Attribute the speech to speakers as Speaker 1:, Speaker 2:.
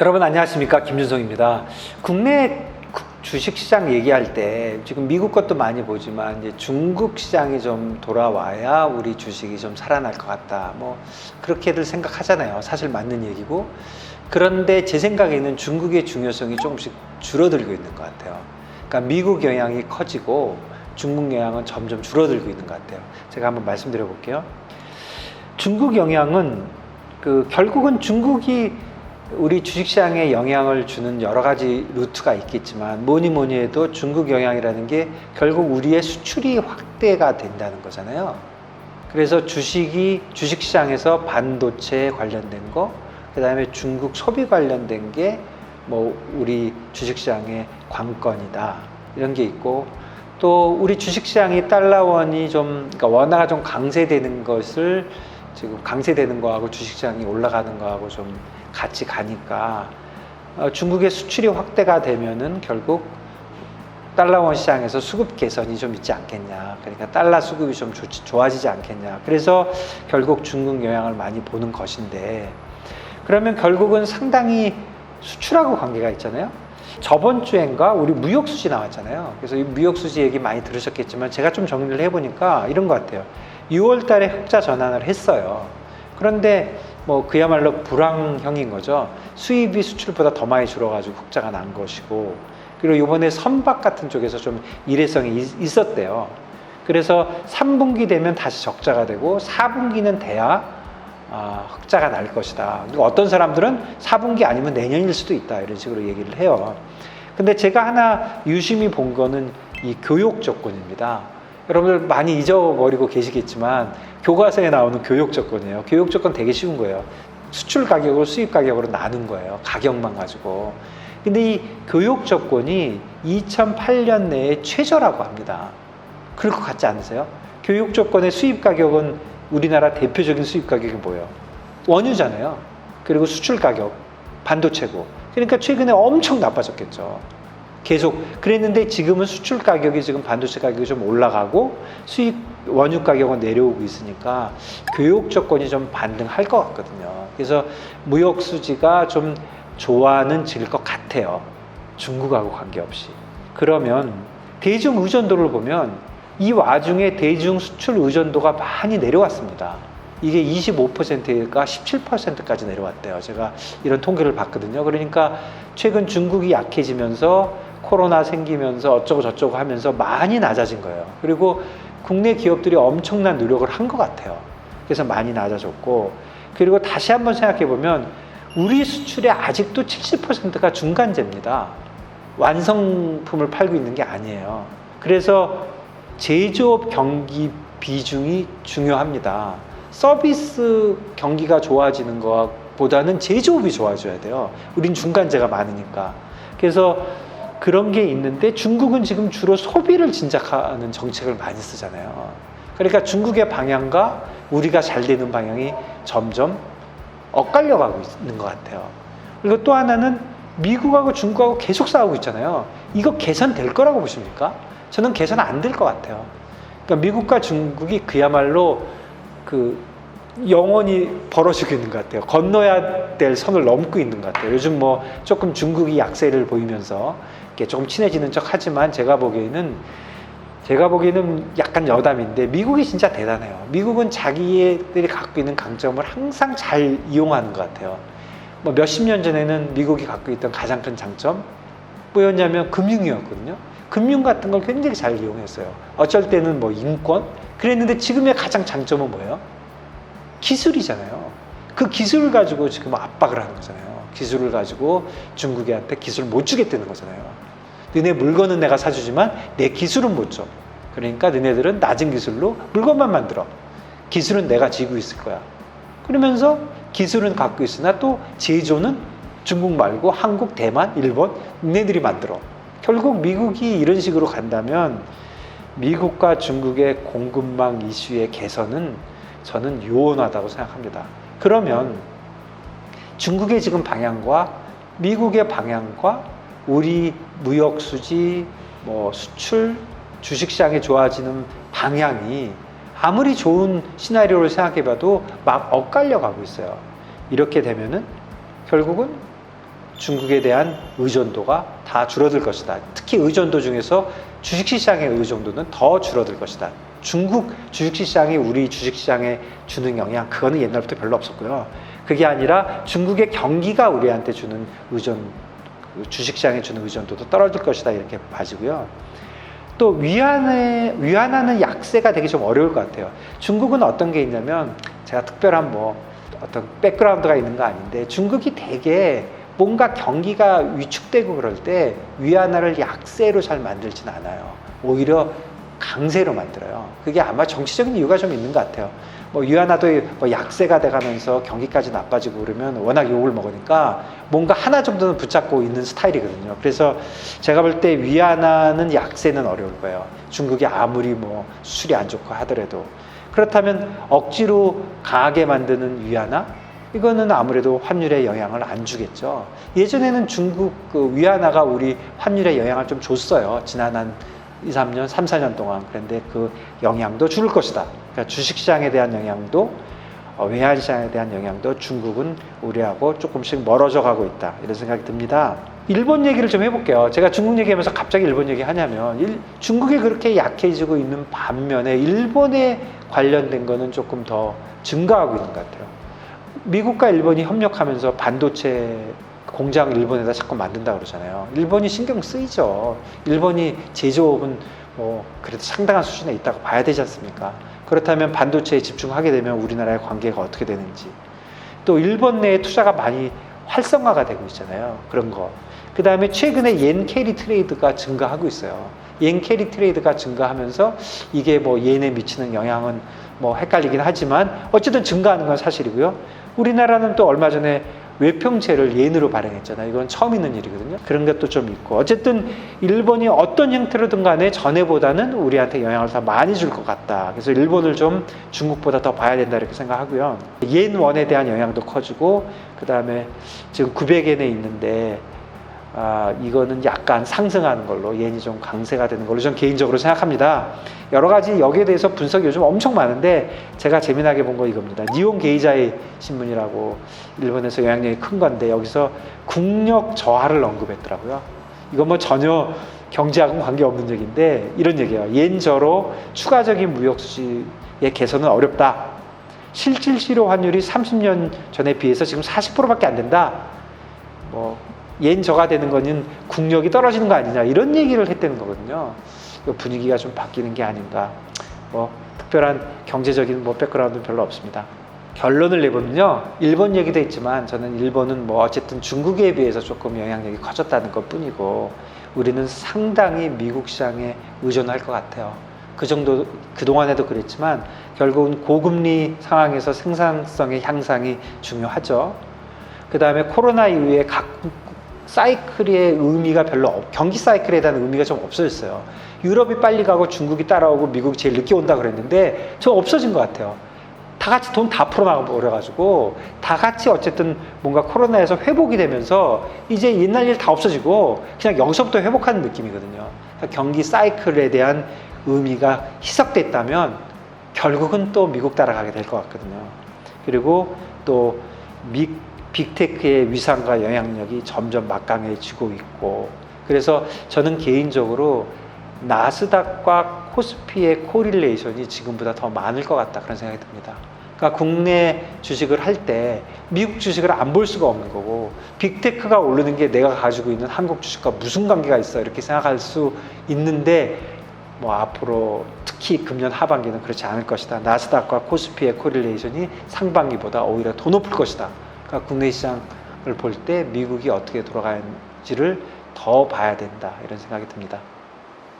Speaker 1: 여러분 안녕하십니까 김준성입니다. 국내 구- 주식시장 얘기할 때 지금 미국 것도 많이 보지만 이제 중국 시장이 좀 돌아와야 우리 주식이 좀 살아날 것 같다. 뭐 그렇게들 생각하잖아요. 사실 맞는 얘기고 그런데 제 생각에는 중국의 중요성이 조금씩 줄어들고 있는 것 같아요. 그러니까 미국 영향이 커지고 중국 영향은 점점 줄어들고 있는 것 같아요. 제가 한번 말씀드려 볼게요. 중국 영향은 그 결국은 중국이 우리 주식시장에 영향을 주는 여러 가지 루트가 있겠지만 뭐니 뭐니 해도 중국 영향이라는 게 결국 우리의 수출이 확대가 된다는 거잖아요. 그래서 주식이 주식시장에서 반도체 관련된 거, 그 다음에 중국 소비 관련된 게 뭐 우리 주식시장의 관건이다 이런 게 있고 또 우리 주식시장이 달러원이 좀 그러니까 원화가 좀 강세되는 것을 지금 강세되는 거하고 주식시장이 올라가는 거하고 좀 같이 가니까 어, 중국의 수출이 확대가 되면은 결국 달러원 시장에서 수급 개선이 좀 있지 않겠냐. 그러니까 달러 수급이 좀 좋, 좋아지지 않겠냐. 그래서 결국 중국 영향을 많이 보는 것인데 그러면 결국은 상당히 수출하고 관계가 있잖아요. 저번 주엔가 우리 무역 수지 나왔잖아요. 그래서 이 무역 수지 얘기 많이 들으셨겠지만 제가 좀 정리를 해보니까 이런 것 같아요. 6월 달에 흑자 전환을 했어요. 그런데 뭐 그야말로 불황형인 거죠. 수입이 수출보다 더 많이 줄어가지고 흑자가 난 것이고 그리고 이번에 선박 같은 쪽에서 좀 일회성이 있- 있었대요. 그래서 3분기 되면 다시 적자가 되고 4분기는 돼야 아, 흑자가 날 것이다. 그리고 어떤 사람들은 4분기 아니면 내년일 수도 있다. 이런 식으로 얘기를 해요. 근데 제가 하나 유심히 본 거는 이 교육 조건입니다. 여러분들 많이 잊어버리고 계시겠지만 교과서에 나오는 교육 조건이에요. 교육 조건 되게 쉬운 거예요. 수출 가격을 수입 가격으로 나눈 거예요. 가격만 가지고. 근데 이 교육 조건이 2008년 내에 최저라고 합니다. 그럴 것 같지 않으세요? 교육 조건의 수입 가격은 우리나라 대표적인 수입 가격이 뭐예요? 원유잖아요. 그리고 수출 가격, 반도체고. 그러니까 최근에 엄청 나빠졌겠죠. 계속 그랬는데 지금은 수출 가격이 지금 반도체 가격이 좀 올라가고 수입 원유 가격은 내려오고 있으니까 교육 조건이 좀 반등할 것 같거든요. 그래서 무역 수지가 좀 좋아는 질 것 같아요. 중국하고 관계없이. 그러면 대중 의존도를 보면 이 와중에 대중 수출 의존도가 많이 내려왔습니다. 이게 25%가 17%까지 내려왔대요. 제가 이런 통계를 봤거든요. 그러니까 최근 중국이 약해지면서 코로나 생기면서 어쩌고 저쩌고 하면서 많이 낮아진 거예요. 그리고 국내 기업들이 엄청난 노력을 한 것 같아요. 그래서 많이 낮아졌고 그리고 다시 한번 생각해 보면 우리 수출의 아직도 70%가 중간재입니다. 완성품을 팔고 있는 게 아니에요. 그래서 제조업 경기 비중이 중요합니다. 서비스 경기가 좋아지는 것보다는 제조업이 좋아져야 돼요. 우린 중간재가 많으니까. 그래서 그런 게 있는데 중국은 지금 주로 소비를 진작하는 정책을 많이 쓰잖아요. 그러니까 중국의 방향과 우리가 잘 되는 방향이 점점 엇갈려 가고 있는 것 같아요. 그리고 또 하나는 미국하고 중국하고 계속 싸우고 있잖아요. 이거 개선될 거라고 보십니까? 저는 개선 안 될 것 같아요. 그러니까 미국과 중국이 그야말로 그 영원히 벌어지고 있는 것 같아요. 건너야 될 선을 넘고 있는 것 같아요. 요즘 뭐 조금 중국이 약세를 보이면서 이렇게 조금 친해지는 척 하지만 제가 보기에는 제가 보기에는 약간 여담인데 미국이 진짜 대단해요. 미국은 자기들이 갖고 있는 강점을 항상 잘 이용하는 것 같아요. 뭐 몇십 년 전에는 미국이 갖고 있던 가장 큰 장점 뭐였냐면 금융이었거든요. 금융 같은 걸 굉장히 잘 이용했어요. 어쩔 때는 뭐 인권 그랬는데 지금의 가장 장점은 뭐예요? 기술이잖아요. 그 기술을 가지고 지금 압박을 하는 거잖아요. 기술을 가지고 중국한테 기술을 못 주겠다는 거잖아요. 너네 물건은 내가 사주지만 내 기술은 못 줘. 그러니까 너네들은 낮은 기술로 물건만 만들어. 기술은 내가 지고 있을 거야. 그러면서 기술은 갖고 있으나 또 제조는 중국 말고 한국, 대만, 일본 너네들이 만들어. 결국 미국이 이런 식으로 간다면 미국과 중국의 공급망 이슈의 개선은 저는 요원하다고 생각합니다. 그러면 중국의 지금 방향과 미국의 방향과 우리 무역 수지, 뭐 수출, 주식 시장이 좋아지는 방향이 아무리 좋은 시나리오를 생각해 봐도 막 엇갈려 가고 있어요. 이렇게 되면은 결국은 중국에 대한 의존도가 다 줄어들 것이다. 특히 의존도 중에서 주식 시장의 의존도는 더 줄어들 것이다. 중국 주식시장이 우리 주식시장에 주는 영향, 그거는 옛날부터 별로 없었고요. 그게 아니라 중국의 경기가 우리한테 주는 의존, 주식시장에 주는 의존도도 떨어질 것이다. 이렇게 봐지고요. 또 위안에, 위안화는 약세가 되게 좀 어려울 것 같아요. 중국은 어떤 게 있냐면 제가 특별한 뭐 어떤 백그라운드가 있는 거 아닌데 중국이 되게 뭔가 경기가 위축되고 그럴 때 위안화를 약세로 잘 만들진 않아요. 오히려 강세로 만들어요. 그게 아마 정치적인 이유가 좀 있는 것 같아요. 뭐 위안화도 뭐 약세가 돼가면서 경기까지 나빠지고 그러면 워낙 욕을 먹으니까 뭔가 하나 정도는 붙잡고 있는 스타일이거든요. 그래서 제가 볼 때 위안화는 약세는 어려울 거예요. 중국이 아무리 뭐 수출이 안 좋고 하더라도 그렇다면 억지로 강하게 만드는 위안화 이거는 아무래도 환율에 영향을 안 주겠죠. 예전에는 중국 그 위안화가 우리 환율에 영향을 좀 줬어요. 지난 한 2, 3년, 3, 4년 동안. 그런데 그 영향도 줄 것이다. 그러니까 주식시장에 대한 영향도 어, 외환시장에 대한 영향도 중국은 우리하고 조금씩 멀어져 가고 있다. 이런 생각이 듭니다. 일본 얘기를 좀 해볼게요. 제가 중국 얘기하면서 갑자기 일본 얘기 하냐면 일, 중국이 그렇게 약해지고 있는 반면에 일본에 관련된 거는 조금 더 증가하고 있는 것 같아요. 미국과 일본이 협력하면서 반도체 공장 일본에다 자꾸 만든다 그러잖아요. 일본이 신경 쓰이죠. 일본이 제조업은 뭐 그래도 상당한 수준에 있다고 봐야 되지 않습니까? 그렇다면 반도체에 집중하게 되면 우리나라의 관계가 어떻게 되는지 또 일본 내에 투자가 많이 활성화가 되고 있잖아요. 그런 거. 그 다음에 최근에 옌 캐리 트레이드가 증가하고 있어요. 옌 캐리 트레이드가 증가하면서 이게 뭐 옌에 미치는 영향은 뭐 헷갈리긴 하지만 어쨌든 증가하는 건 사실이고요. 우리나라는 또 얼마 전에 외평채를 옌으로 발행했잖아요. 이건 처음 있는 일이거든요. 그런 것도 좀 있고. 어쨌든 일본이 어떤 형태로든 간에 전에보다는 우리한테 영향을 더 많이 줄 것 같다. 그래서 일본을 좀 중국보다 더 봐야 된다 이렇게 생각하고요. 옌 원에 대한 영향도 커지고 그 다음에 지금 900엔에 있는데 아, 이거는 약간 상승하는 걸로 옌이 좀 강세가 되는 걸로 저는 개인적으로 생각합니다. 여러 가지 여기에 대해서 분석이 요즘 엄청 많은데 제가 재미나게 본 거 이겁니다. 니온 게이자이 신문이라고 일본에서 영향력이 큰 건데 여기서 국력 저하를 언급했더라고요. 이건 뭐 전혀 경제하고는 관계없는 얘기인데 이런 얘기예요. 옌저로 추가적인 무역 수지의 개선은 어렵다. 실질 실효 환율이 30년 전에 비해서 지금 40%밖에 안 된다. 뭐 옌 저가 되는 거는 국력이 떨어지는 거 아니냐 이런 얘기를 했다는 거거든요. 그 분위기가 좀 바뀌는 게 아닌가. 뭐 특별한 경제적인 뭐 백그라운드는 별로 없습니다. 결론을 내보면요. 일본 얘기도 있지만 저는 일본은 뭐 어쨌든 중국에 비해서 조금 영향력이 커졌다는 것 뿐이고 우리는 상당히 미국 시장에 의존할 것 같아요. 그 정도 그동안에도 그랬지만 결국은 고금리 상황에서 생산성의 향상이 중요하죠. 그 다음에 코로나 이후에 각국 사이클의 의미가 별로 없, 경기 사이클에 대한 의미가 좀 없어졌어요. 유럽이 빨리 가고 중국이 따라오고 미국이 제일 늦게 온다 그랬는데 저 없어진 것 같아요. 다 같이 돈 다 풀어나버려가지고 다 같이 어쨌든 뭔가 코로나에서 회복이 되면서 이제 옛날 일 다 없어지고 그냥 여기서부터 회복하는 느낌이거든요. 그러니까 경기 사이클에 대한 의미가 희석됐다면 결국은 또 미국 따라가게 될 것 같거든요. 그리고 또 미, 빅테크의 위상과 영향력이 점점 막강해지고 있고 그래서 저는 개인적으로 나스닥과 코스피의 코릴레이션이 지금보다 더 많을 것 같다 그런 생각이 듭니다. 그러니까 국내 주식을 할 때 미국 주식을 안 볼 수가 없는 거고 빅테크가 오르는 게 내가 가지고 있는 한국 주식과 무슨 관계가 있어 이렇게 생각할 수 있는데 뭐 앞으로 특히 금년 하반기는 그렇지 않을 것이다. 나스닥과 코스피의 코릴레이션이 상반기보다 오히려 더 높을 것이다. 그러니까 국내 시장을 볼 때 미국이 어떻게 돌아가는지를 더 봐야 된다 이런 생각이 듭니다.